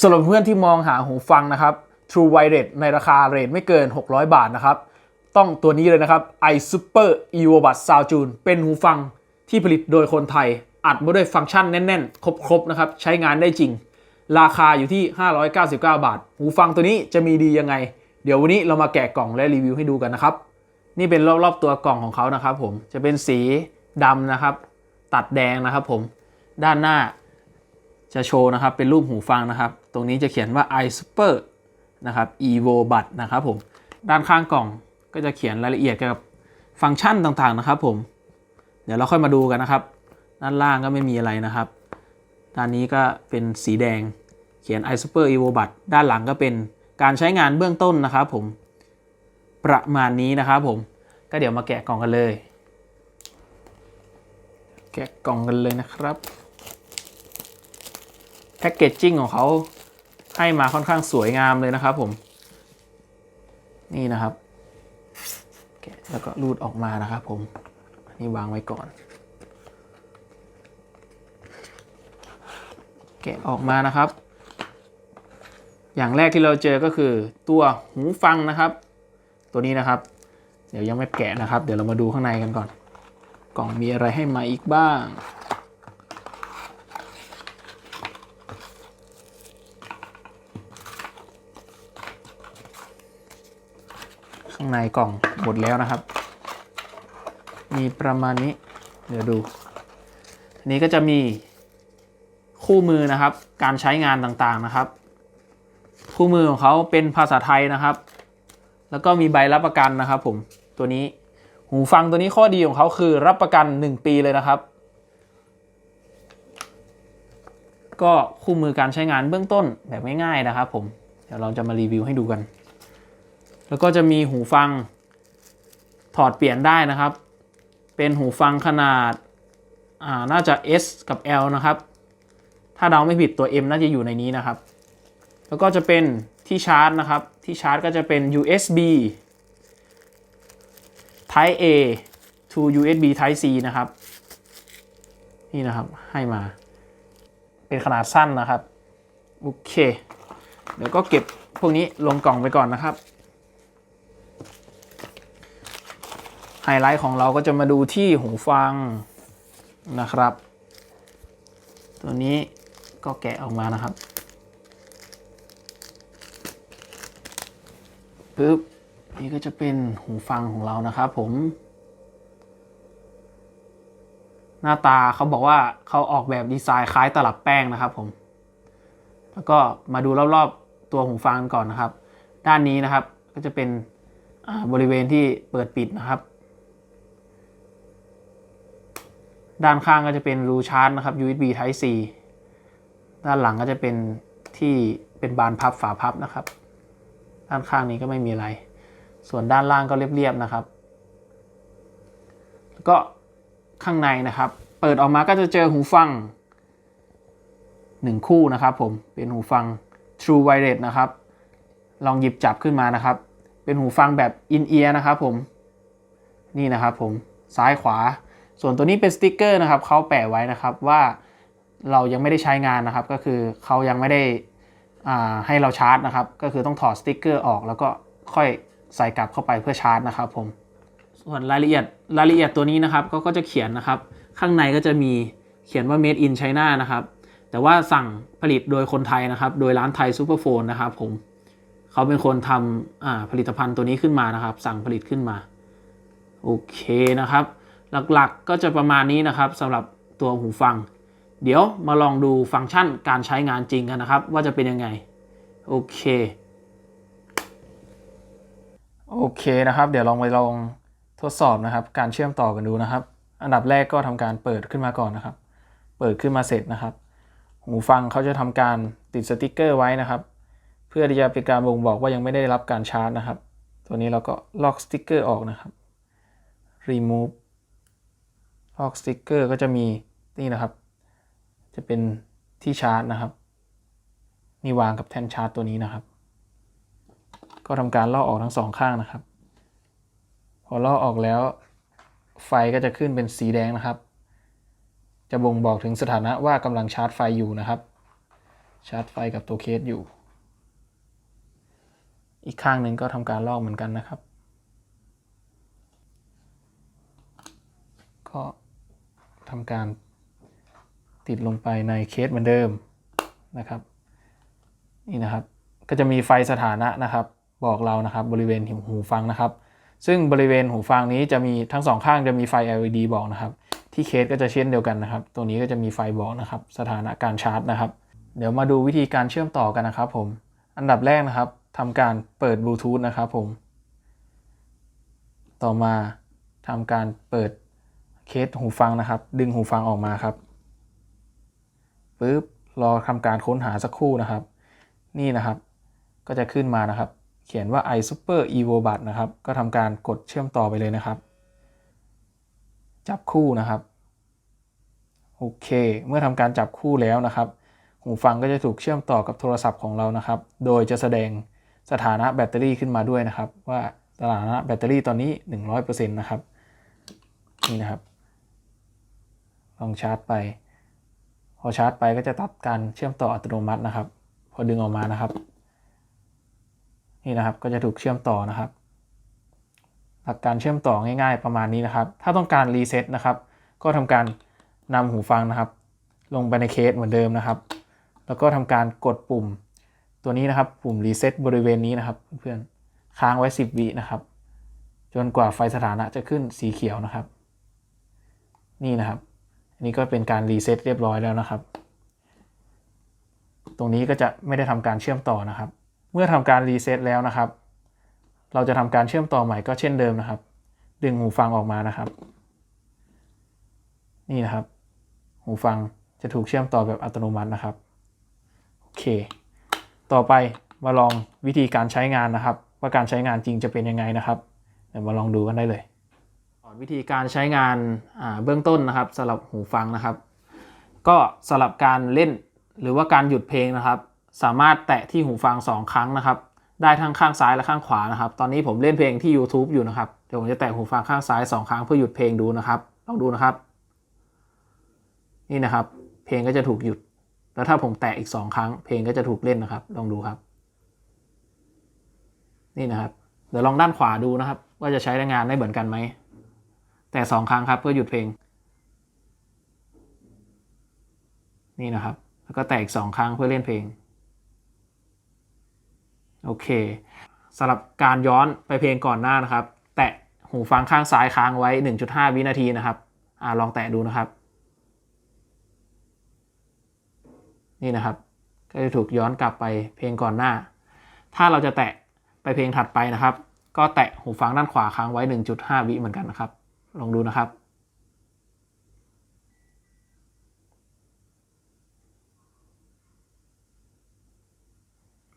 สำหรับเพื่อนที่มองหาหูฟังนะครับ True Wireless ในราคาเรทไม่เกิน 600 บาทนะครับ ต้องตัวนี้เลยนะครับ iSuper Evo Buds Sound Tune เป็นหูฟังที่ผลิตโดยคนไทย อัดมาด้วยฟังก์ชันแน่น ๆ ครบ ๆ นะครับ ใช้งานได้จริง ราคาอยู่ที่ 599 บาท หูฟังตัวนี้จะมีดียังไง เดี๋ยววันนี้เรามาแกะกล่องและรีวิวให้ดูกันนะครับ นี่เป็นรอบๆตัวกล่องของเขานะครับผม จะเป็นสีดำนะครับ ตัดแดงนะครับผม ด้านหน้าจะโชว์นะครับ เป็นรูปหูฟังนะครับ ตรงนี้จะเขียนว่า iSuper นะครับ Evo Bud นะครับผม ด้านข้างกล่องก็จะเขียนรายละเอียดเกี่ยวกับฟังก์ชันต่างๆนะครับผม เดี๋ยวเราค่อยมาดูกันนะครับ ด้านล่างก็ไม่มีอะไรนะครับ ด้านนี้ก็เป็นสีแดง เขียน iSuper Evo Bud ด้านหลังก็เป็นการใช้งานเบื้องต้นนะครับผม ประมาณนี้นะครับผม ก็เดี๋ยวมาแกะกล่องกันเลย แกะกล่องกันเลยนะครับแพ็กเกจจิ้งของเขา ให้มาค่อนข้างสวยงามเลยนะครับผม นี่นะครับแกะแล้วก็รูดออกมานะครับผมนนี้วางไว้ก่อน แกะออกมานะครับ อย่างแรกที่เราเจอก็คือตัวหูฟังนะครับ ตัวนี้นะครับ เดี๋ยวยังไม่แกะนะครับ เดี๋ยวเรามาดูข้างในกันก่อน กล่องมีอะไรให้มาอีกบ้าง ข้างในกล่องหมดแล้วนะครับ มีประมาณนี้ เดี๋ยวดูนนี้ก็จะมีคู่มือนะครับ การใช้งานต่างๆนะครับ คู่มือของเขาเป็นภาษาไทยนะครับ แล้วก็มีใบรับประกันนะครับ ผมตัวนี้หูฟังตัวนี้ข้อดีของเขาคือรับประกัน 1 ปีเลยนะครับ ก็คู่มือการใช้งานเบื้องต้นแบบง่ายๆนะครับ ผมเดี๋ยวเราจะมารีวิวให้ดูกัน แล้วก็จะมีหูฟังถอดเปลี่ยนได้นะครับ เป็นหูฟังขนาดอ่าน่าจะ S กับ L นะครับ ถ้าเดาไม่ผิดตัว M น่าจะอยู่ในนี้นะครับ แล้วก็จะเป็นที่ชาร์จนะครับ ที่ชาร์จก็จะเป็น USB Type A to USB Type C นะครับ นี่นะครับให้มา เป็นขนาดสั้นนะครับ โอเค เดี๋ยวก็เก็บพวกนี้ลงกล่องไปก่อนนะครับ ไฮไลท์ของเราก็จะมาดูที่หูฟังนะครับ ตัวนี้ก็แกะออกมานะครับปึ๊บนี่ก็จะเป็นหูฟังของเรานะครับผม หน้าตาเขาบอกว่าเขาออกแบบดีไซน์คล้ายตลับแป้งนะครับผม แล้วก็มาดูรอบๆตัวหูฟังก่อนนะครับ ด้านนี้นะครับก็จะเป็นบริเวณที่เปิดปิดนะครับ ด้านข้างก็จะเป็นรูชาร์จนะครับ USB Type C ด้านหลังก็จะเป็นที่เป็นบานพับฝาพับนะครับ ด้านข้างนี้ก็ไม่มีอะไร ส่วนด้านล่างก็เรียบๆนะครับ แล้วก็ข้างในนะครับ เปิดออกมาก็จะเจอหูฟังหนึ่งคู่นะครับผมเป็นหูฟัง True Wireless นะครับ ลองหยิบจับขึ้นมานะครับ เป็นหูฟังแบบ in ear นะครับผม นี่นะครับผมซ้ายขวา ส่วนตัวนี้เป็นสติกเกอร์นะครับเขาแปะไว้นะครับว่าเรายังไม่ได้ใช้งานนะครับ ก็คือเขายังไม่ได้อ่าให้เราชาร์จนะครับ ก็คือต้องถอดสติกเกอร์ออก แล้วก็ค่อยใส่กลับเข้าไปเพื่อชาร์จนะครับผมส่วนรายละเอียดรายละเอียดตัวนี้นะครับก็ก็จะเขียนนะครับ ข้างในก็จะมีเขียนว่า made in China นะครับ แต่ว่าสั่งผลิตโดยคนไทยนะครับ โดยร้านไทยซูเปอร์โฟนนะครับผมเขาเป็นคนทำอ่าผลิตภัณฑ์ตัวนี้ขึ้นมานะครับ สั่งผลิตขึ้นมา โอเคนะครับ หลักๆก็จะประมาณนี้นะครับสำหรับตัวหูฟัง เดี๋ยวมาลองดูฟังก์ชันการใช้งานจริงกันนะครับ ว่าจะเป็นยังไง โอเค โอเคนะครับ เดี๋ยวลองไปลองทดสอบนะครับ การเชื่อมต่อกันดูนะครับ อันดับแรกก็ทำการเปิดขึ้นมาก่อนนะครับ เปิดขึ้นมาเสร็จนะครับ หูฟังเขาจะทำการติดสติกเกอร์ไว้นะครับ เพื่อที่จะเป็นการบ่งบอกว่ายังไม่ได้รับการชาร์จนะครับ ตัวนี้เราก็ล็อกสติกเกอร์ออกนะครับ remove ลอกสติกเกอร์ก็จะมีนี่นะครับ จะเป็นที่ชาร์จนะครับนี่วางกับแท่นชาร์จตัวนี้นะครับ ก็ทำการลอกออกทั้งสองข้างนะครับ พอลอกออกแล้ว ไฟก็จะขึ้นเป็นสีแดงนะครับ จะบ่งบอกถึงสถานะว่ากำลังชาร์จไฟอยู่นะครับ ชาร์จไฟกับตัวเคสอยู่ อีกข้างหนึ่งก็ทำการลอกเหมือนกันนะครับก็ ทำการติดลงไปในเคสเหมือนเดิมนะครับ นี่นะครับ ก็จะมีไฟสถานะนะครับ บอกเรานะครับบริเวณหูฟังนะครับ ซึ่งบริเวณหูฟังนี้จะมีทั้งสองข้างจะมีไฟ LED บอกนะครับ ที่เคสก็จะเช่นเดียวกันนะครับ ตัวนี้ก็จะมีไฟบอกนะครับ สถานะการชาร์จนะครับ เดี๋ยวมาดูวิธีการเชื่อมต่อกันนะครับ ผม อันดับแรกนะครับทำการเปิดบลูทูธนะครับผม ต่อมาทำการเปิด เคสหูฟังนะครับ ดึงหูฟังออกมาครับปึ๊บรอทำการค้นหาสักครู่นะครับ นี่นะครับ ก็จะขึ้นมานะครับ เขียนว่า i super evo bud นะครับ ก็ทำการกดเชื่อมต่อไปเลยนะครับ จับคู่นะครับโอเค เมื่อทำการจับคู่แล้วนะครับ หูฟังก็จะถูกเชื่อมต่อกับโทรศัพท์ของเรานะครับ โดยจะแสดงสถานะแบตเตอรี่ขึ้นมาด้วยนะครับ ว่าสถานะแบตเตอรี่ตอนนี้ 100%นะครับนี่นะครับ ลองชาร์จไป พอชาร์จไปก็จะตัดการเชื่อมต่ออัตโนมัตินะครับ พอดึงออกมานะครับ นี่นะครับก็จะถูกเชื่อมต่อนะครับ หลักการเชื่อมต่อง่ายๆ ประมาณนี้นะครับ ถ้าต้องการรีเซ็ตนะครับ ก็ทำการนำหูฟังนะครับ ลงไปในเคสเหมือนเดิมนะครับ แล้วก็ทำการกดปุ่มตัวนี้นะครับ ปุ่มรีเซ็ตบริเวณนี้นะครับ เพื่อนๆค้างไว้ 10 วินะครับ จนกว่าไฟสถานะจะขึ้นสีเขียวนะครับ นี่นะครับ นนี้ก็เป็นการรีเซ็ตเรียบร้อยแล้วนะครับ ตรงนี้ก็จะไม่ได้ทำการเชื่อมต่อนะครับ เมื่อทำการรีเซ็ตแล้วนะครับ เราจะทำการเชื่อมต่อใหม่ก็เช่นเดิมนะครับ ดึงหูฟังออกมานะครับ นี่นะครับ หูฟังจะถูกเชื่อมต่อแบบอัตโนมัตินะครับ โอเค ต่อไปมาลองวิธีการใช้งานนะครับ ว่าการใช้งานจริงจะเป็นยังไงนะครับเดี๋ยวมาลองดูกันได้เลย วิธีการใช้งานเบื้องต้นนะครับสำหรับหูฟังนะครับ ก็สำหรับการเล่นหรือว่าการหยุดเพลงนะครับ สามารถแตะที่หูฟัง 2 ครั้งนะครับ ได้ทั้งข้างซ้ายและข้างขวานะครับ ตอนนี้ผมเล่นเพลงที่ YouTube อยู่นะครับเดี๋ยวผมจะแตะหูฟังข้างซ้าย 2 ครั้งเพื่อหยุดเพลงดูนะครับลองดูนะครับ นี่นะครับ เพลงก็จะถูกหยุด แล้วถ้าผมแตะอีก 2 ครั้ง เพลงก็จะถูกเล่นนะครับลองดูครับ นี่นะครับเดี๋ยวลองด้านขวาดูนะครับ ว่าจะใช้งานได้เหมือนกันไหม แต่สองครั้งครับ เพื่อหยุดเพลง นี่นะครับ แล้วก็แตะอีกสองครั้งเพื่อเล่นเพลง โอเคสำหรับการย้อนไปเพลงก่อนหน้านะครับ แตะหูฟังข้างซ้ายค้างไว้ 1.5 วินาทีนะครับอ่าลองแตะดูนะครับ นี่นะครับ ก็จะถูกย้อนกลับไปเพลงก่อนหน้า ถ้าเราจะแตะไปเพลงถัดไปนะครับ ก็แตะหูฟังด้านขวาค้างไว้ 1.5 วิเหมือนกันนะครับ ลองดูนะครับ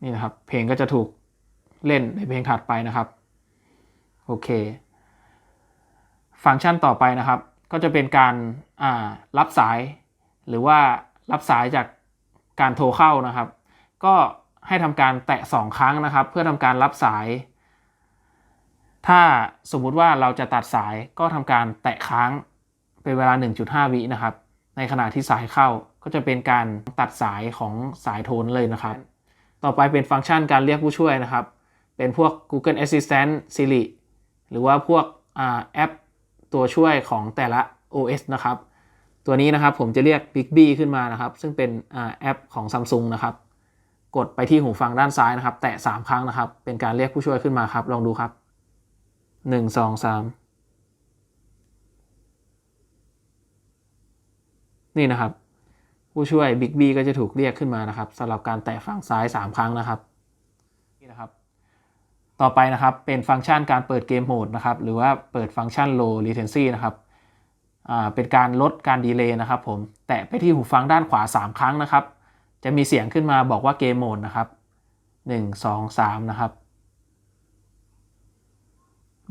นี่นะครับ เพลงก็จะถูกเล่นในเพลงถัดไปนะครับ โอเค ฟังก์ชันต่อไปนะครับ ก็จะเป็นการรับสาย หรือว่ารับสายจากการโทรเข้านะครับ ก็ให้ทำการแตะ 2 ครั้งนะครับ เพื่อทำการรับสาย ถ้าสมมุติว่าเราจะตัดสายก็ทำการแตะค้างเป็นเวลา 1.5 วินะครับ ในขณะที่สายเข้าก็จะเป็นการตัดสายของสายโทนเลยนะครับ ต่อไปเป็นฟังก์ชันการเรียกผู้ช่วยนะครับ เป็นพวก Google Assistant Siri หรือว่าพวกแอปตัวช่วยของแต่ละ OS นะครับ ตัวนี้นะครับผมจะเรียก Bixby ขึ้นมานะครับ ซึ่งเป็นแอปของ Samsung นะครับ กดไปที่หูฟังด้านซ้ายนะครับ แตะ 3 ครั้งนะครับ เป็นการเรียกผู้ช่วยขึ้นมาครับ ลองดูครับ 1 2 3นี่นะครับ ผู้ช่วย Big B ก็จะถูกเรียกขึ้นมานะครับสำหรับการแตะฝั่งซ้าย 3 ครั้งนะครับนี่นะครับ ต่อไปนะครับเป็นฟังก์ชันการเปิดเกมโหมดนะครับ หรือว่าเปิดฟังก์ชัน low latency นะครับเป็นการลดการดีเลย์นะครับผม แตะไปที่หูฟังด้านขวา 3 ครั้งนะครับ จะมีเสียงขึ้นมาบอกว่าเกมโหมดนะครับ 1 2 3 นะครับ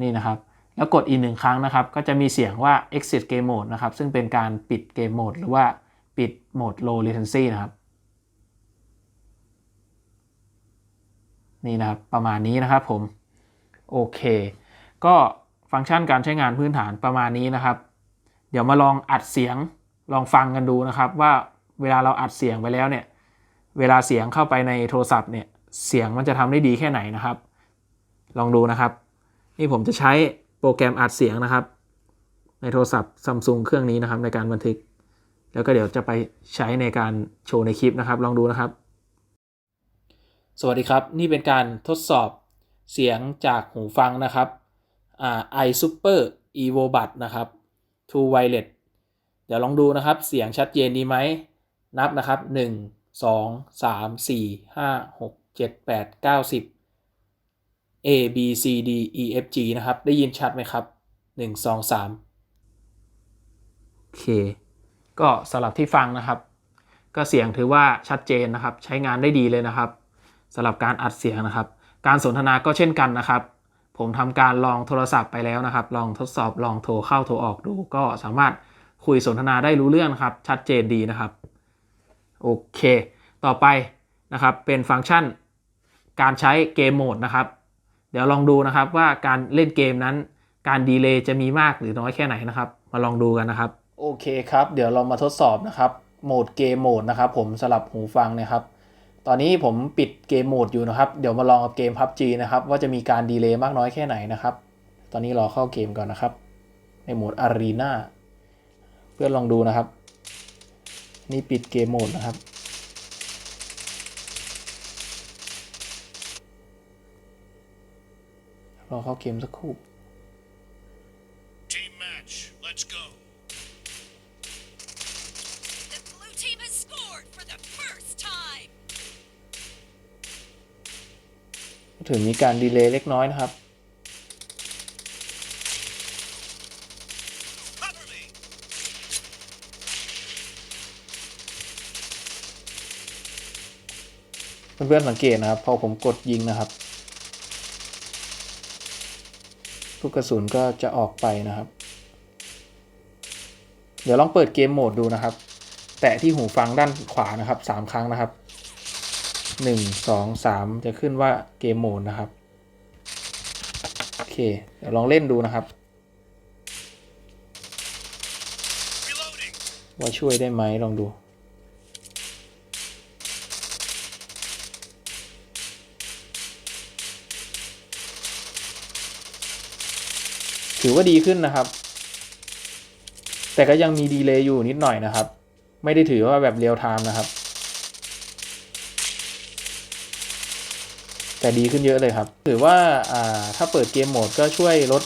นี่นะครับแล้วกดอีกหนึ่งครั้งนะครับ ก็จะมีเสียงว่า exit game mode นะครับ ซึ่งเป็นการปิดเกมโหมดหรือว่าปิดโหมด low latency นะครับ นี่นะครับ ประมาณนี้นะครับผม โอเค ก็ฟังก์ชันการใช้งานพื้นฐานประมาณนี้นะครับ เดี๋ยวมาลองอัดเสียงลองฟังกันดูนะครับ ว่าเวลาเราอัดเสียงไปแล้วเนี่ย เวลาเสียงเข้าไปในโทรศัพท์เนี่ย เสียงมันจะทำได้ดีแค่ไหนนะครับ ลองดูนะครับ นี่ผมจะใช้โปรแกรมอัดเสียงนะครับ ในโทรศัพท์ซัมซุงเครื่องนี้นะครับในการบันทึก แล้วก็เดี๋ยวจะไปใช้ในการโชว์ในคลิปนะครับ ลองดูนะครับ สวัสดีครับ นี่เป็นการทดสอบเสียงจากหูฟังนะครับไอ่า iSuper Evo Bud นะครับ True Wireless เดี๋ยวลองดูนะครับ เสียงชัดเจนดีไหม นับนะครับ 1 2 3 4 5 6 7 8 9 10 A B C D E F G นะครับ ได้ยินชัดไหมครับ 1 2 3 โอเค ก็สำหรับที่ฟังนะครับ ก็เสียงถือว่าชัดเจนนะครับ ใช้งานได้ดีเลยนะครับสำหรับการอัดเสียงนะครับ การสนทนาก็เช่นกันนะครับ ผมทำการลองโทรศัพท์ไปแล้วนะครับ ลองทดสอบลองโทรเข้าโทรออกดู ก็สามารถคุยสนทนาได้รู้เรื่องครับ ชัดเจนดีนะครับ โอเค ต่อไปนะครับเป็นฟังก์ชัน การใช้เกมโหมดนะครับ ดี๋ยวลองดูนะครับว่าการเล่นเกมนั้น การดีเลย์จะมีมากหรือน้อยแค่ไหนนะครับ มาลองดูกันนะครับ โอเคครับ เดี๋ยวเรามาทดสอบนะครับโหมดเกมโหมดนะครับ ผมสลับหูฟังนะครับ ตอนนี้ผมปิดเกมโหมดอยู่นะครับ เดี๋ยวมาลองกับเกม PUBG นะครับ ว่าจะมีการดีเลย์มากน้อยแค่ไหนนะครับ ตอนนี้รอเข้าเกมก่อนนะครับ ในโหมด Arena เพื่อลองดูนะครับ นี่ปิดเกมโหมดนะครับ รอเข้าเกมสักครู่ Team match, let's go. The blue team has scored for the first time. ถึงมีการดีเลย์เล็กน้อยนะครับ Cover me. เพื่อนๆสังเกตนะครับ พอผมกดยิงนะครับ ลูกกระสุนก็จะออกไปนะครับ เดี๋ยวลองเปิดเกมโหมดดูนะครับ แตะที่หูฟังด้านขวานะครับสามครั้งนะครับหนึ่งสองสามจะขึ้นว่าเกมโหมดนะครับ โอเค เดี๋ยวลองเล่นดูนะครับ ว่าช่วยได้ไหมลองดู ถือว่าดีขึ้นนะครับ แต่ก็ยังมีดีเลย์อยู่นิดหน่อยนะครับ ไม่ได้ถือว่าแบบเรียลไทม์นะครับ แต่ดีขึ้นเยอะเลยครับ ถือว่าาถ้าเปิดเกมโหมดก็ช่วยลด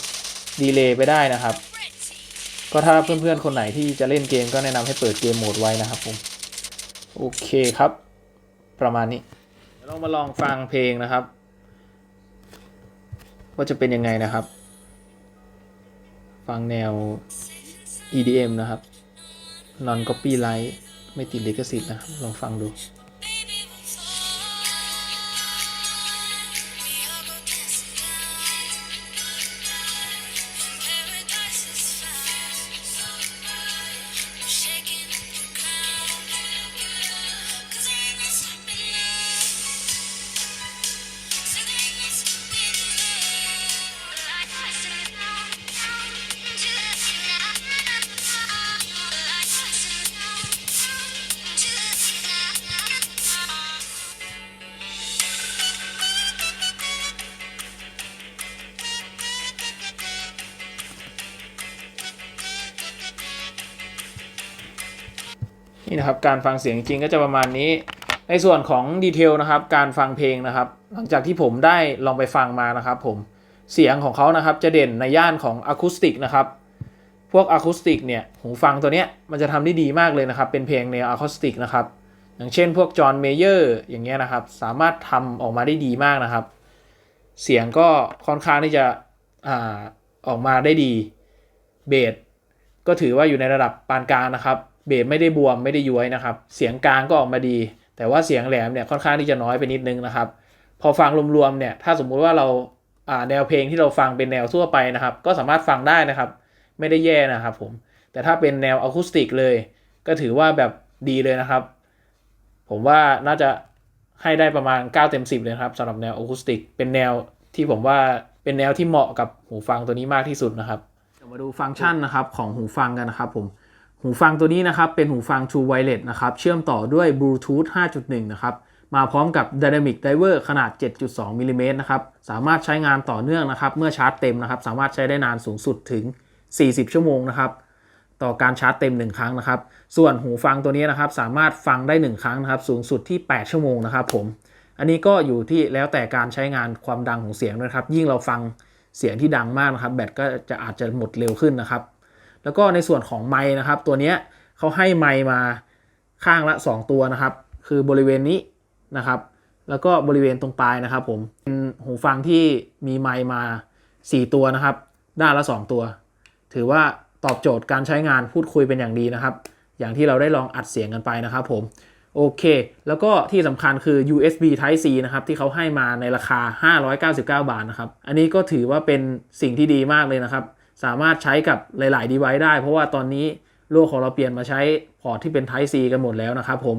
ดีเลย์ไปได้นะครับ ก็ถ้าเพื่อนๆคนไหนที่จะเล่นเกมก็แนะนำให้เปิดเกมโหมดไว้นะครับผม โอเคครับ ประมาณนี้เรามาลองฟังเพลงนะครับ ว่าจะเป็นยังไงนะครับ ฟังแนว EDM นะครับ non copyright ไม่ติดลิขสิทธิ์นะครับลองฟังดู นี่นะครับการฟังเสียงจริงก็จะประมาณนี้ ในส่วนของดีเทลนะครับการฟังเพลงนะครับ หลังจากที่ผมได้ลองไปฟังมานะครับผมเสียงของเขานะครับจะเด่นในย่านของอะคูสติกนะครับพวกอะคูสติกเนี่ยหูฟังตัวเนี้ยมันจะทำได้ดีมากเลยนะครับ เป็นเพลงแนวอะคูสติกนะครับอย่างเช่นพวกจอห์นเมเยอร์อย่างเงี้ยนะครับ สามารถทำออกมาได้ดีมากนะครับ เสียงก็ค่อนข้างที่จะอ่าออกมาได้ดีเบสก็ถือว่าอยู่ในระดับปานกลางนะครับ เบสไม่ได้บวมไม่ได้ย้วยนะครับ เสียงกลางก็ออกมาดี แต่ว่าเสียงแหลมเนี่ยค่อนข้างที่จะน้อยไปนิดนึงนะครับ พอฟังรวมๆเนี่ยถ้าสมมุติว่าเราอ่าแนวเพลงที่เราฟังเป็นแนวทั่วไปนะครับ ก็สามารถฟังได้นะครับ ไม่ได้แย่นะครับผมแต่ถ้าเป็นแนวอะคูสติกเลย ก็ถือว่าแบบดีเลยนะครับ ผมว่าน่าจะให้ได้ประมาณ 9 เต็ม 10 เลยครับสำหรับแนวอะคูสติกเป็นแนวที่ผมว่าเป็นแนวที่เหมาะกับหูฟังตัวนี้มากที่สุดนะครับเดี๋ยวมาดูฟังก์ชันนะครับของหูฟังกันนะครับผม หูฟังตัวนี้นะครับเป็นหูฟัง True Wireless นะครับเชื่อมต่อด้วย Bluetooth 5.1 นะครับมาพร้อมกับ Dynamic Driver ขนาด 7.2 มิลลิเมตรนะครับสามารถใช้งานต่อเนื่องนะครับเมื่อชาร์จเต็มนะครับสามารถใช้ได้นานสูงสุดถึง 40 ชั่วโมงนะครับต่อการชาร์จเต็ม 1 ครั้งนะครับ ส่วนหูฟังตัวนี้นะครับสามารถฟังได้ 1 ครั้งนะครับสูงสุดที่ 8 ชั่วโมงนะครับผม อันนี้ก็อยู่ที่แล้วแต่การใช้งานความดังของเสียงนะครับ ยิ่งเราฟังเสียงที่ดังมากนะครับ แบตก็จะอาจจะหมดเร็วขึ้นนะครับ แล้วก็ในส่วนของไม้นะครับ ตัวเนี้ยเขาให้ไม้มาข้างละ 2 ตัวนะครับ คือบริเวณนี้นะครับ แล้วก็บริเวณตรงปลายนะครับ ผมเป็นหูฟังที่มีไม้มา 4 ตัวนะครับ ด้านละ 2 ตัว ถือว่าตอบโจทย์การใช้งานพูดคุยเป็นอย่างดีนะครับ อย่างที่เราได้ลองอัดเสียงกันไปนะครับ ผมโอเค แล้วก็ที่สำคัญคือ USB Type C นะครับ ที่เขาให้มาในราคา 599 บาทนะครับ อันนี้ก็ถือว่าเป็นสิ่งที่ดีมากเลยนะครับ สามารถใช้กับหลาย ๆ device ได้ เพราะว่าตอนนี้โลกของเราเปลี่ยนมาใช้พอร์ตที่เป็น Type C กันหมดแล้วนะครับผม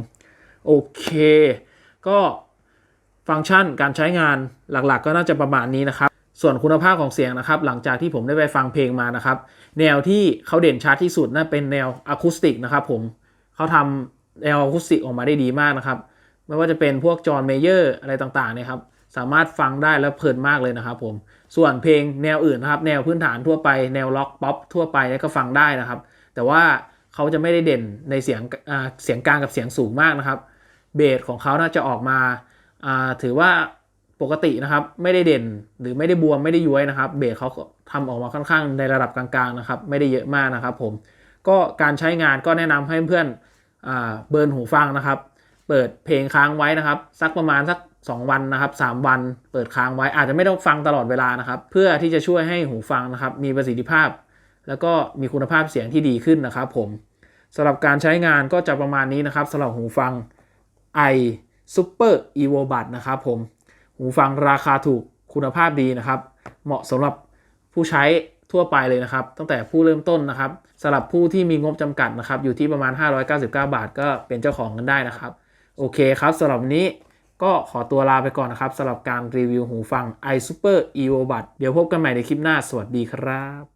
โอเค ก็ฟังก์ชันการใช้งานหลัก ๆ ก็น่าจะประมาณนี้นะครับ ส่วนคุณภาพของเสียงนะครับ หลังจากที่ผมได้ไปฟังเพลงมานะครับ แนวที่เขาเด่นชัดที่สุดน่าเป็นแนวอะคูสติกนะครับผมเขาทำแนวอะคูสติกออกมาได้ดีมากนะครับ ไม่ว่าจะเป็นพวกจอห์นเมเยอร์อะไรต่างๆเนี่ยครับ สามารถฟังได้แล้วเพลินมากเลยนะครับผมส่วนเพลงแนวอื่นนะครับ แนวพื้นฐานทั่วไปแนวล็อกป๊อปทั่วไปเนี่ยก็ฟังได้นะครับ แต่ว่าเขาจะไม่ได้เด่นในเสียงอ่าเสียงกลางกับเสียงสูงมากนะครับเบสของเขาน่าจะออกมาอ่าถือว่าปกตินะครับ ไม่ได้เด่นหรือไม่ได้บวมไม่ได้ย้วยนะครับ เบสเขาก็ทำออกมาค่อนข้างในระดับกลางๆนะครับ ไม่ได้เยอะมากนะครับ ผมก็การใช้งานก็แนะนำให้เพื่อนอ่าเบิร์นหูฟังนะครับ เปิดเพลงค้างไว้นะครับ สักประมาณสัก 2 วันนะครับ 3 วันเปิดค้างไว้อาจจะไม่ต้องฟังตลอดเวลานะครับ เพื่อที่จะช่วยให้หูฟังนะครับ มีประสิทธิภาพ แล้วก็มีคุณภาพเสียงที่ดีขึ้นนะครับ ผมสำหรับการใช้งานก็จะประมาณนี้นะครับสำหรับหูฟัง i Super Evo Bud นะครับผมหูฟังราคาถูกคุณภาพดีนะครับ เหมาะสำหรับผู้ใช้ทั่วไปเลยนะครับ ตั้งแต่ผู้เริ่มต้นนะครับสำหรับผู้ที่มีงบจำกัดนะครับ อยู่ที่ประมาณ 599 บาท ก็เป็นเจ้าของกันได้นะครับ โอเคครับสำหรับวันนี้ ก็ขอตัวลาไปก่อนนะครับสำหรับการรีวิวหูฟัง i Super Evo Bud เดี๋ยวพบกันใหม่ในคลิปหน้าสวัสดีครับ